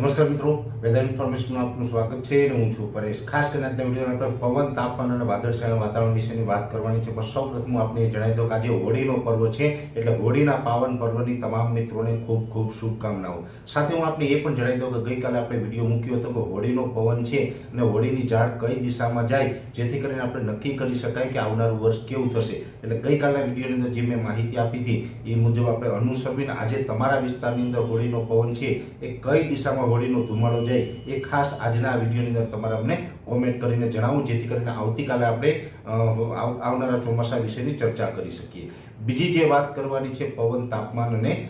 નમસ્કાર મિત્રો, વેધર ઇન્ફોર્મેશનમાં આપનું સ્વાગત છે અને હું છું પરેશ. ખાસ કરીને આજના વિડીયોમાં આપણે પવન, તાપમાન અને વાદળછાયા વાતાવરણ વિશેની વાત કરવાની છે. પણ સૌ પ્રથમ એ જણાવી દો કે આજે હોળીનો પર્વ છે, એટલે હોળીના પાવન પર્વની તમામ મિત્રોને ખૂબ ખૂબ શુભકામનાઓ. સાથે હું આપને એ પણ જણાવી દઉં કે ગઈકાલે આપણે વીડિયો મૂક્યો હતો કે હોળીનો પવન છે અને હોળીની ઝાડ કઈ દિશામાં જાય, જેથી કરીને આપણે નક્કી કરી શકાય કે આવનારું વર્ષ કેવું થશે. એટલે ગઈકાલના વિડીયોની અંદર જે મેં માહિતી આપી હતી, એ મુજબ આપણે અનુસરીને આજે તમારા વિસ્તારની અંદર હોળીનો પવન છે, એ કઈ દિશામાં હોળીનો ધુમાડો જાય એ ખાસ આજના વિડીયોની અંદર તમારે અમને કોમેન્ટ કરીને જણાવું, જેથી કરીને આવતીકાલે આપણે આવ- આવનારા ચોમાસા વિશેની ચર્ચા કરી શકીએ. બીજી જે વાત કરવાની છે પવન, તાપમાન અને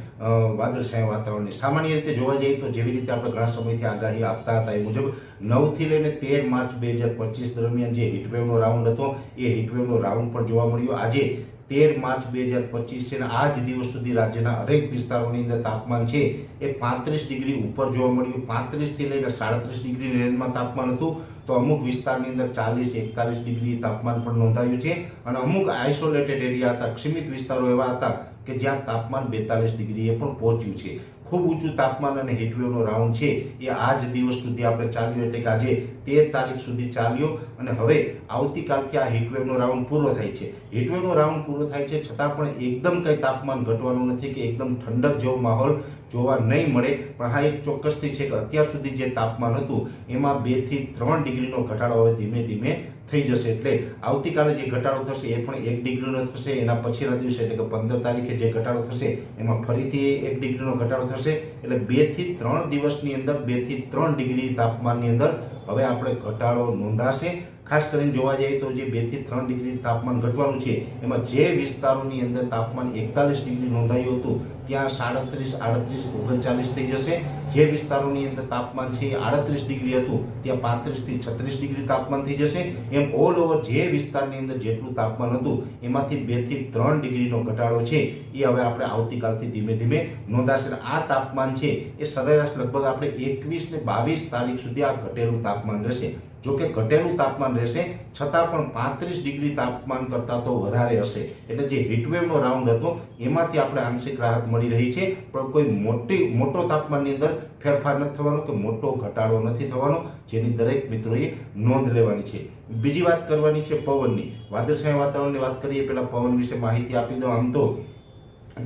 વાદળછાયા વાતાવરણની. સામાન્ય રીતે જોવા જઈએ તો જેવી રીતે આપણે ઘણા સમયથી આગાહી આપતા હતા એ મુજબ નવથી લઈને તેર માર્ચ બે હજાર પચીસ દરમિયાન જે હીટવેવનો રાઉન્ડ હતો, એ હીટવેવનો રાઉન્ડ પણ જોવા મળ્યો. આજે તેર માર્ચ બે હજાર પચીસ છે આ જ દિવસ સુધી રાજ્યના હરેક વિસ્તારોની અંદર તાપમાન છે એ પાંત્રીસ ડિગ્રી ઉપર જોવા મળ્યું. પાંત્રીસથી લઈને સાડત્રીસ ડિગ્રી રેન્જમાં તાપમાન હતું. તો અમુક વિસ્તારની અંદર ચાલીસ, એકતાલીસ ડિગ્રી તાપમાન પણ નોંધાયું છે. અને અમુક આઇસોલેટેડ એરિયા હતા, સીમિત વિસ્તારો એવા હતા કે જ્યાં તાપમાન બેતાલીસ ડિગ્રીએ પણ પહોંચ્યું છે. ખૂબ ઊંચું તાપમાન અને હીટવેવનો રાઉન્ડ છે. એ આ જ દિવસ સુધી આપણે ચાલ્યો, એટલે કે આજે તેર તારીખ સુધી ચાલ્યો. અને હવે આવતીકાલથી આ હીટવેવનો રાઉન્ડ પૂરો થાય છે. હીટવેવનો રાઉન્ડ પૂરો થાય છે છતાં પણ એકદમ કંઈ તાપમાન ઘટવાનું નથી કે એકદમ ઠંડક જેવો માહોલ જોવા નહીં મળે. પણ હા, એક ચોક્કસથી છે કે અત્યાર સુધી જે તાપમાન હતું, એમાં બેથી ત્રણ ડિગ્રીનો ઘટાડો હવે ધીમે ધીમે થઈ જશે એટલે આવતીકાલે જે ઘટાડો થશે એ પણ એક ડિગ્રીનો થશે, એના પછીના દિવસે એટલે કે પંદર તારીખે જે ઘટાડો થશે એમાં ફરીથી એક ડિગ્રીનો ઘટાડો થશે. એટલે બેથી ત્રણ દિવસની અંદર બેથી ત્રણ ડિગ્રી તાપમાનની અંદર હવે આપણે ઘટાડો નોંધાશે. ખાસ કરીને જોવા જઈએ તો જે બેથી ત્રણ ડિગ્રી તાપમાન ઘટવાનું છે, એમાં જે વિસ્તારોની અંદર તાપમાન એકતાલીસ ડિગ્રી નોંધાયું હતું, ત્યાં સાડત્રીસ, આડત્રીસ, ઓગણચાલીસ થઈ જશે. જે વિસ્તારોની અંદર તાપમાન છે આડત્રીસ ડિગ્રી હતું, ત્યાં પાંત્રીસથી છત્રીસ ડિગ્રી તાપમાન થઈ જશે. એમ ઓલ ઓવર જે વિસ્તારની અંદર જેટલું તાપમાન હતું, એમાંથી બેથી ત્રણ ડિગ્રીનો ઘટાડો છે, એ હવે આપણે આવતીકાલથી ધીમે ધીમે નોંધાશે. આ તાપમાન છે એ સરેરાશ લગભગ આપણે એકવીસ ને બાવીસ તારીખ સુધી આ ઘટેલું તાપમાન રહેશે. જો કે ઘટેલું તાપમાન રહેશે, છતાં પણ પાંત્રીસ ડિગ્રી તાપમાન કરતાં તો વધારે હશે. એટલે જે હીટવેવનો રાઉન્ડ હતો, એમાંથી આપણે આંશિક રાહત મળી રહી છે. પણ કોઈ મોટી, મોટો તાપમાનની અંદર ફેરફાર નથી થવાનો કે મોટો ઘટાડો નથી થવાનો, જેની દરેક મિત્રોએ નોંધ લેવાની છે. બીજી વાત કરવાની છે પવનની. વાદળછાયા વાતાવરણની વાત કરીએ, પહેલાં પવન વિશે માહિતી આપી દઉં. આમ તો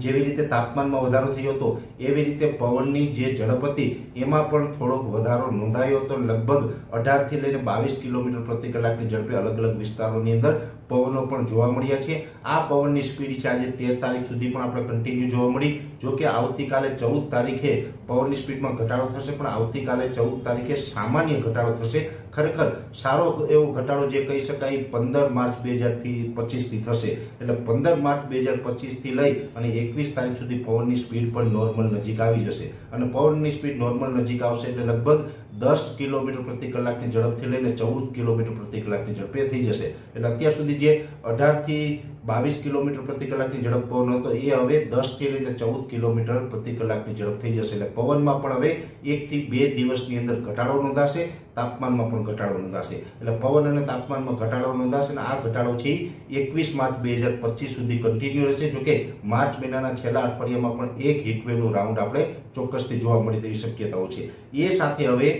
જેવી રીતે તાપમાનમાં વધારો થયો હતો, એવી રીતે પવનની જે ઝડપ હતી એમાં પણ થોડોક વધારો નોંધાયો હતો. લગભગ અઢારથી લઈને બાવીસ કિલોમીટર પ્રતિ કલાકની ઝડપે અલગ અલગ વિસ્તારોની અંદર પવનો પણ જોવા મળ્યા છે. આ પવનની સ્પીડ છે આજે તેર તારીખ સુધી પણ આપણે કન્ટિન્યુ જોવા મળી. જો કે આવતીકાલે ચૌદ તારીખે પવનની સ્પીડમાં ઘટાડો થશે, પણ આવતીકાલે ચૌદ તારીખે સામાન્ય ઘટાડો થશે. ખરેખર સારો એવો ઘટાડો જે કહી શકાય પંદર માર્ચ બે હજારથી પચીસથી થશે. એટલે પંદર માર્ચ બે હજાર પચીસથી લઈ અને એકવીસ તારીખ સુધી પવનની સ્પીડ પણ નોર્મલ નજીક આવી જશે. અને પવનની સ્પીડ નોર્મલ નજીક આવશે એટલે લગભગ દસ કિલોમીટર પ્રતિ કલાકની ઝડપથી લઈને ચૌદ કિલોમીટર પ્રતિ કલાકની ઝડપે થઈ જશે. એટલે અત્યાર સુધી જે અઢારથી બાવીસ કિલોમીટર પ્રતિ કલાકની ઝડપ પવન હતો, એ હવે દસથી લઈને ચૌદ કિલોમીટર પ્રતિ કલાકની ઝડપ થઈ જશે. એટલે પવનમાં પણ હવે એકથી બે દિવસની અંદર ઘટાડો નોંધાશે, તાપમાનમાં પણ ઘટાડો નોંધાશે. એટલે પવન અને તાપમાનમાં ઘટાડો નોંધાશે અને આ ઘટાડો છે એકવીસ માર્ચ બે હજાર પચીસ સુધી કન્ટિન્યુ રહેશે. જોકે માર્ચ મહિનાના છેલ્લા અઠવાડિયામાં પણ એક હીટવેવનું રાઉન્ડ આપણે ચોક્કસથી જોવા મળી તેવી શક્યતાઓ છે. એ સાથે હવે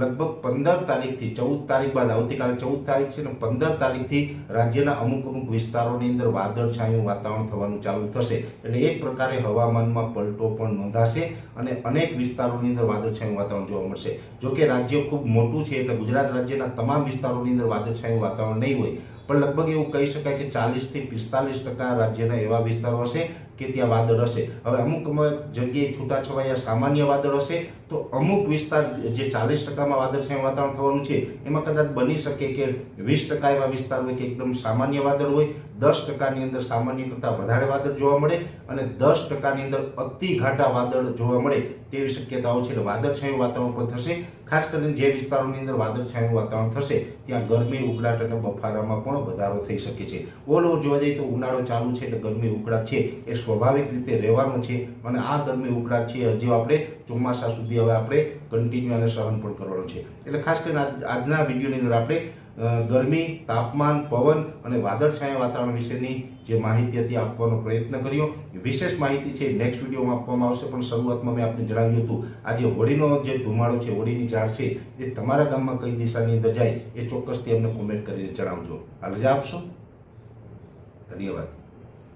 લગભગ પંદર તારીખથી, ચૌદ તારીખ બાદ, આવતીકાલે ચૌદ તારીખ છે ને પંદર તારીખથી રાજ્યના અમુક અમુક વિસ્તારોની અંદર વાદળછાયું વાતાવરણ થવાનું ચાલુ થશે. એટલે એક પ્રકારે હવામાનમાં પલટો પણ નોંધાશે અને અનેક વિસ્તારોની અંદર વાદળછાયું વાતાવરણ જોવા મળશે. જો કે રાજ્ય ખૂબ મોટું છે એટલે ગુજરાત રાજ્યના તમામ વિસ્તારોની અંદર વાદળછાયું વાતાવરણ નહીં હોય. પણ લગભગ એવું કહી શકાય કે ચાલીસથી પિસ્તાલીસ ટકા રાજ્યના એવા વિસ્તારો હશે કે ત્યાં વાદળ હશે. હવે અમુક જગ્યાએ છૂટાછવાયા સામાન્ય વાદળ હશે, તો અમુક વિસ્તાર જે ચાલીસ ટકામાં વાદળછાયું વાતાવરણ થવાનું છે. એમાં કદાચ બની શકે કે વીસ ટકા એવા વિસ્તાર હોય કે એકદમ સામાન્ય વાદળ હોય. દસ ટકાની અંદર સામાન્ય કરતાં વધારે વાદળ જોવા મળે અને દસ ટકાની અંદર અતિ ઘાટા વાદળ જોવા મળે તેવી શક્યતાઓ છે. એટલે વાદળછાયું વાતાવરણ પણ થશે. ખાસ કરીને જે વિસ્તારોની અંદર વાદળછાયું વાતાવરણ થશે, ત્યાં ગરમી, ઉકળાટ અને બફારામાં પણ વધારો થઈ શકે છે. ઓલ ઓવર જોવા જઈએ તો ઉનાળો ચાલુ છે એટલે ગરમી, ઉકળાટ છે એ સ્વાભાવિક રીતે રહેવાનું છે અને આ ગરમી ઉકળાટ છે હજી આપણે ચોમાસા સુધી હવે આપણે કન્ટિન્યુ અને સહન પણ કરવાનું છે. એટલે ખાસ કરીને આજ- આજના વિડીયોની અંદર આપણે ગરમી, તાપમાન, પવન અને વાદળછાયા વાતાવરણ વિશેની જે માહિતી હતી આપવાનો પ્રયત્ન કર્યો. વિશેષ માહિતી છે નેક્સ્ટ વિડીયોમાં આપવામાં આવશે. પણ શરૂઆતમાં મેં આપને જણાવ્યું હતું આજે હોળીનો જે ધુમાડો છે હોળીની ઝાડ છે, એ તમારા ગામમાં કઈ દિશાની અંદર જાય એ ચોક્કસથી અમને કોમેન્ટ કરીને જણાવજો. રજા આપશો? ધન્યવાદ.